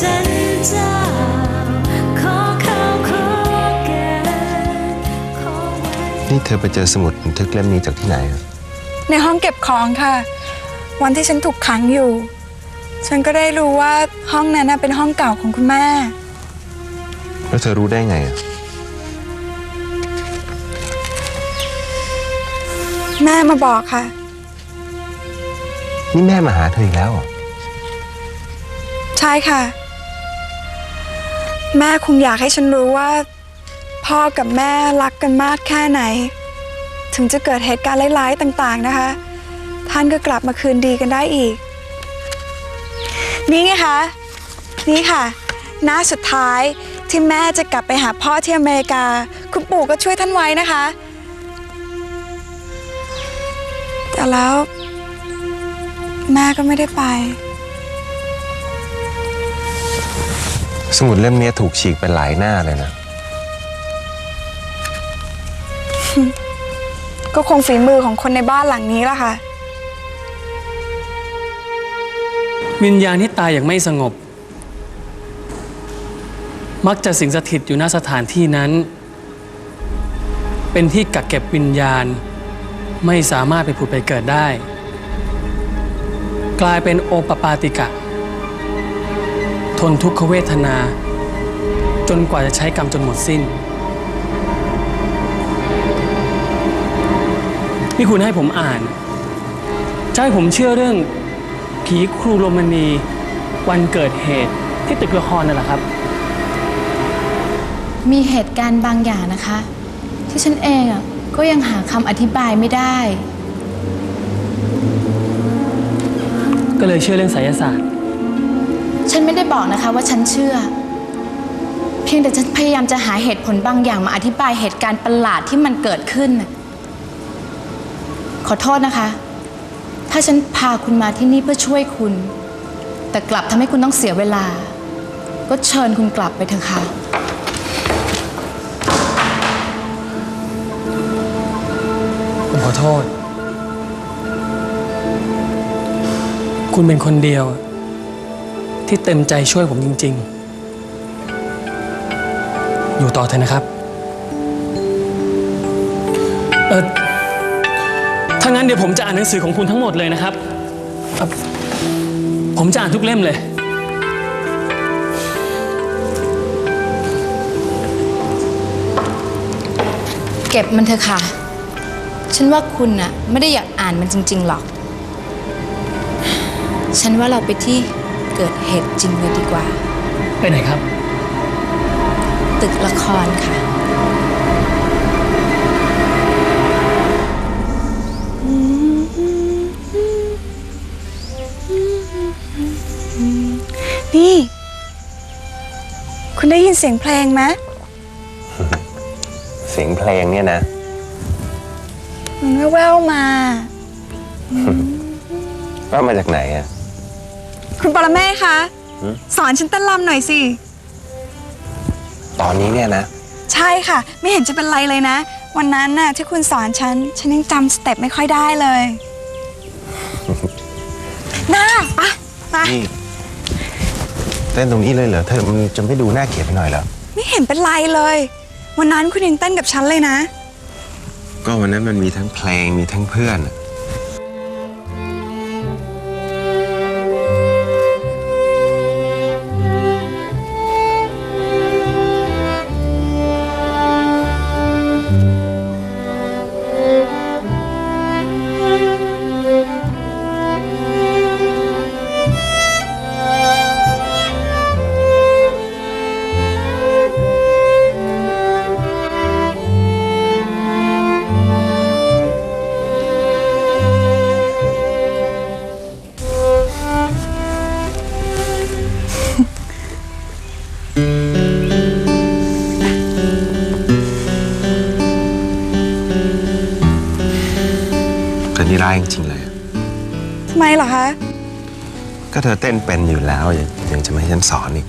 จันเจ้าขอเข้าขอแก่ขอไว้ นี่เธอไปเจอสมุดบันทึกเล่มนี้จากที่ไหนอะในห้องเก็บของค่ะ วันที่ฉันถูกขังอยู่ ฉันก็ได้รู้ว่าห้องนั้นน่ะเป็นห้องเก่าของคุณแม่ แล้วเธอรู้ได้ไงอะแม่มาบอกค่ะ นี่แม่มาหาเธออีกแล้วเหรอ ใช่ค่ะ แม่คงอยากให้ฉันรู้ว่า พ่อกับแม่รักกันมากแค่ไหน ถึงจะเกิดเหตุการณ์ร้ายๆต่างๆนะคะ ท่านก็กลับมาคืนดีกันได้อีก นี่ไงคะนี่ค่ะหน้าสุดท้ายที่แม่จะกลับไปหาพ่อที่อเมริกา คุณปู่ก็ช่วยท่านไว้นะคะ แต่แล้ว แม่ก็ไม่ได้ไป สมุดเล่มนี้ถูกฉีกเป็นหลายหน้าเลยนะ ก็คงฝีมือของคนในบ้านหลังนี้ละค่ะ วิญญาณที่ตายอย่างไม่สงบ มักจะสิงสถิตอยู่ณสถานที่นั้น เป็นที่กักเก็บวิญญาณ ไม่สามารถไปผุดไปเกิดได้ กลายเป็นโอปปาติกะท นทุกขเวทนา จนกว่าจะใช้กรรมจนหมดสิ้น นี่คุณให้ผมอ่านจะให้ผมเชื่อเรื่องผีครูโรมณี วันเกิดเหตุที่ตึกละครนั่นแหละครับ มีเหตุการณ์บางอย่างนะคะ ที่ฉันเองอะก็ยังหาคำอธิบายไม่ได้ ก็เลยเชื่อเรื่องไสยศาสตร์ ฉันไม่ได้บอกนะคะว่าฉันเชื่อ เพียงแต่ฉันพยายามจะหาเหตุผลบางอย่างมาอธิบายเหตุการณ์ประหลาดที่มันเกิดขึ้น ขอโทษนะคะ ถ้าฉันพาคุณมาที่นี่เพื่อช่วยคุณ แต่กลับทำให้คุณต้องเสียเวลา ก็เชิญคุณกลับไปเถอะค่ะ ผมขอโทษ คุณเป็นคนเดียว ที่เต็มใจช่วยผมจริง ๆ อยู่ต่อเถอะนะครับ เออถ้างั้นเดี๋ยวผมจะอ่านหนังสือของคุณทั้งหมดเลยนะครับ ผมจะอ่านทุกเล่มเลย เก็บมันเถอะค่ะ ฉันว่าคุณน่ะไม่ได้อยากอ่านมันจริง ๆ หรอก ฉันว่าเราไปที่ เกิดเหตุจริงเลยดีกว่า ไปไหนครับ ตึกละครค่ะ นี่ คุณได้ยินเสียงเพลงไหมเสียงเพลงเนี่ยนะ มันแว่วๆมา ว่ามาจากไหนอะ คุณปรเมศคะหือสอนฉันเต้นรำหน่อยสิ ตอนนี้เนี่ยนะ ใช่ค่ะ ไม่เห็นจะเป็นไรเลยนะ วันนั้นน่ะที่คุณสอนฉัน ฉันยังจำสเต็ปไม่ค่อยได้เลย น่าปะปะนี่เต้นตรงนี้เลยเหรอเธอมันจะไม่ดูน่าเกลียดไปหน่อยเหรอไม่เห็นเป็นไรเลย วันนั้นคุณยังเต้นกับฉันเลยนะ ก็วันนั้นมันมีทั้งเพลงมีทั้งเพื่อนอะ เธอนี่ร้ายจริงๆเลยอะทำไมเหรอคะ ก็เธอเต้นเป็นอยู่แล้ว ยังยังจะมาให้ฉันสอนอีก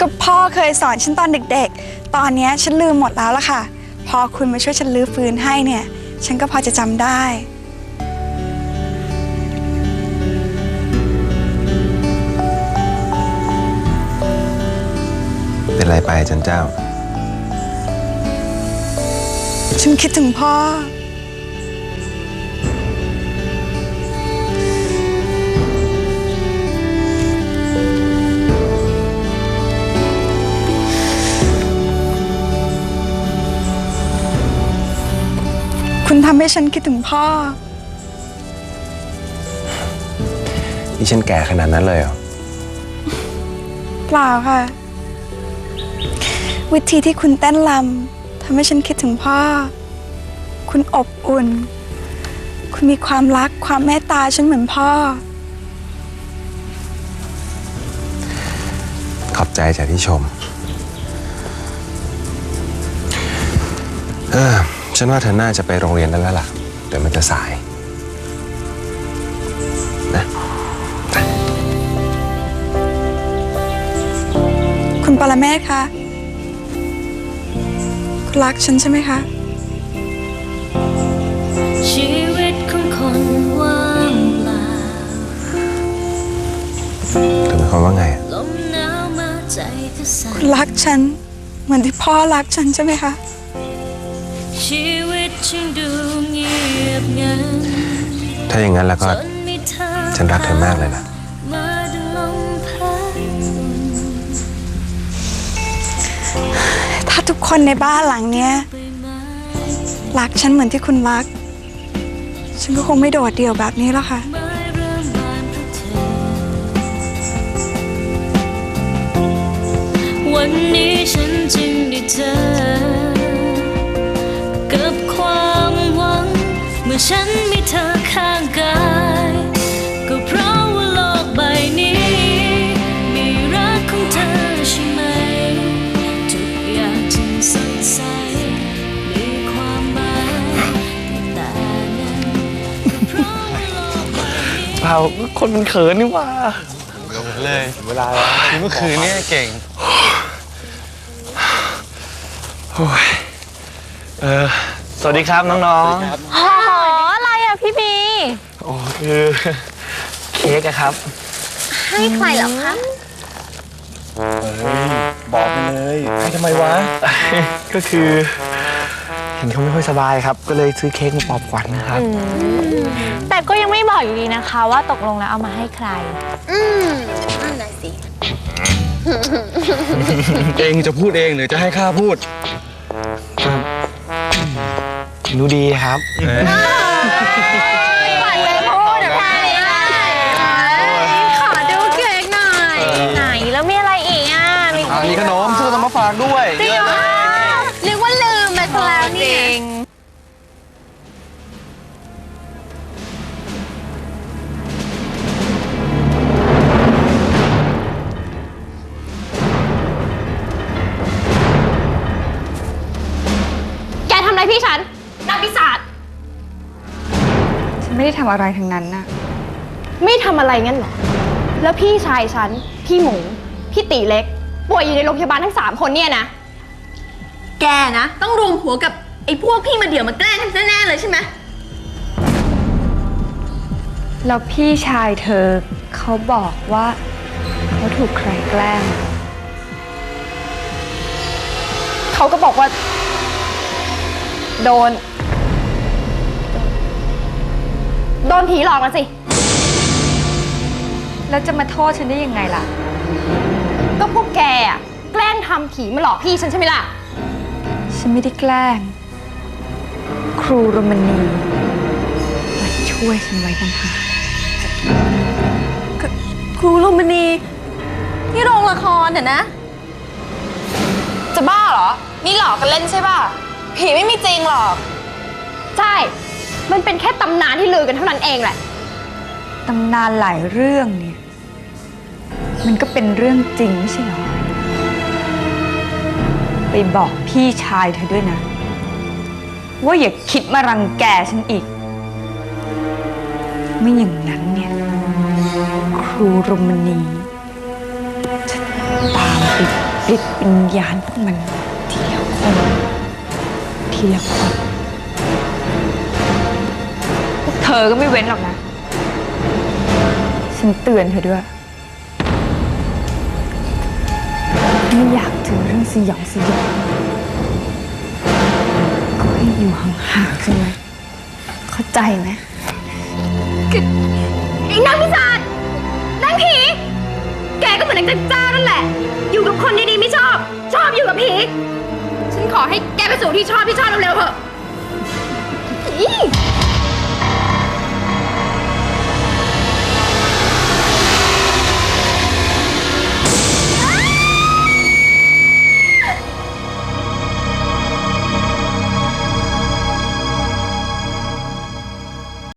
ก็พ่อเคยสอนฉันตอนเด็กๆ ตอนเนี้ยฉันลืมหมดแล้วล่ะค่ะ พอคุณมาช่วยฉันลื้อฟื้นให้เนี่ย ฉันก็พอจะจำได้ไปจันเจ้า ฉันคิดถึงพ่อ คุณทำให้ฉันคิดถึงพ่อ นี่ฉันแก่ขนาดนั้นเลยเหรอ เปล่าค่ะ วิธีที่คุณเต้นลำทำให้ฉันคิดถึงพ่อ คุณอบอุ่น คุณมีความรักความเมตตาฉันเหมือนพ่อ ขอบใจจากที่ชม เออ ฉันว่าเธอน่าจะไปโรงเรียนได้แล้วล่ะ เดี๋ยวมันจะสายนะคุณปรเมศคะคุณรักฉันใช่ไหมคะ ชีวิตของคนว่างเปล่าเธอหมายความว่าไงอะลมหนาวมาใจก็สั่น คุณรักฉัน เหมือนที่พ่อรักฉันใช่ไหมคะ ชีวิตฉันดูเงียบงันถ้าอย่างนั้นแล้วจก็นมีเธอฉันรักเธอมากเลยนะมาดึงลมพัดอุ่นถ้าทุกคนในบ้านหลังเนี้ยใบไม้รักฉันเหมือนที่คุณรัก ฉันก็คงไม่โดดเดี่ยวแบบนี้แล้วค่ะไม้เริ่มบานเพราะเธอวันนี้ฉันจึงได้เจอ ฉันมีเธอข้างกาย ก็เพราะว่าโลกใบนี้ มีรักของเธอใช่ไหม ทุกอย่างจึงสดใส มีความหมายแต่นั้นเพราะว่าโลกใบนี้ เปล่าคนมันเขินนี่หว่าเลย เวลาเมื่อคืนเนี่ยเก่ง โอ้ยเออ สวัสดีครับน้องอ๋ออะไรอะพี่บี ๆโอ้คือเค้กอะครับ ให้ใครเหรอคะบอกไปเลยให้ทำไมวะ ก็คือ เห็นเขาไม่ค่อยสบายครับ ก็เลยซื้อเค้กมาปลอบขวัญนะครับ แต่ก็ยังไม่บอกอยู่ดีนะคะ ว่าตกลงแล้วเอามาให้ใคร อืมนั่นแหละสิ เองจะพูดเองหรือจะให้ข้าพูด รู้ดีครับาฝากด้วยจริงเหรอเรียกว่าลืมไปซะแล้วเนี่ยแกทำอะไรพี่ฉันนักพิศาจฉันไม่ได้ทำอะไรทั้งนั้นนะไม่ทำอะไรงั้นเหรอ แล้วพี่ชายฉัน พี่หมู พี่ตีเล็ก ป่วยอยู่ในโรงพยาบาลทั้งสามคนเนี่ยนะ แกนะ ต้องรวมหัวกับไอ้พวกพี่มาเดี่ยวมาแกล้งกันแน่ๆเลยใช่ไหมแล้วพี่ชายเธอเขาบอกว่าเขาถูกใครแกล้ง เขาก็บอกว่า โดน โดนผีหลอกนะสิ แล้วจะมาโทษฉันได้ยังไงล่ะ ก็พวกแกอะแกล้งทำผีมาหลอกพี่ฉันใช่ไหมล่ะ ฉันไม่ได้แกล้ง ครูรมณีมาช่วยฉันไว้ต่างหากครูลุมณีที่โรงละครเนี่ยนะ จะบ้าเหรอ นี่หลอกกันเล่นใช่ป่ะ ผีไม่มีจริงหรอก ใช่ มันเป็นแค่ตำนานที่ลือกันเท่านั้นเองแหละ ตำนานหลายเรื่องเนี่ย มันก็เป็นเรื่องจริงไม่ใช่เหรอ ไปบอกพี่ชายเธอด้วยนะ ว่าอย่าคิดมารังแกฉันอีก ไม่อย่างนั้นเนี่ย ครูรมณีจะตามไปปลิดวิญญาณพวกมันทีละคนทีละคนพวกเธอก็ไม่เว้นหรอกนะ ฉันเตือนเธอด้วย ไม่อยากเจอเรื่องสยองสยองก็ให้อยู่ห่างๆกันไว้เข้าใจไหมไอ้นางพิศาจนางผี แกก็เหมือนนางจันเจ้านั่นแหละ อยู่กับคนดีๆไม่ชอบ ชอบอยู่กับผี ฉันขอให้แกไปสู่ที่ชอบที่ชอบเร็วๆเถอะ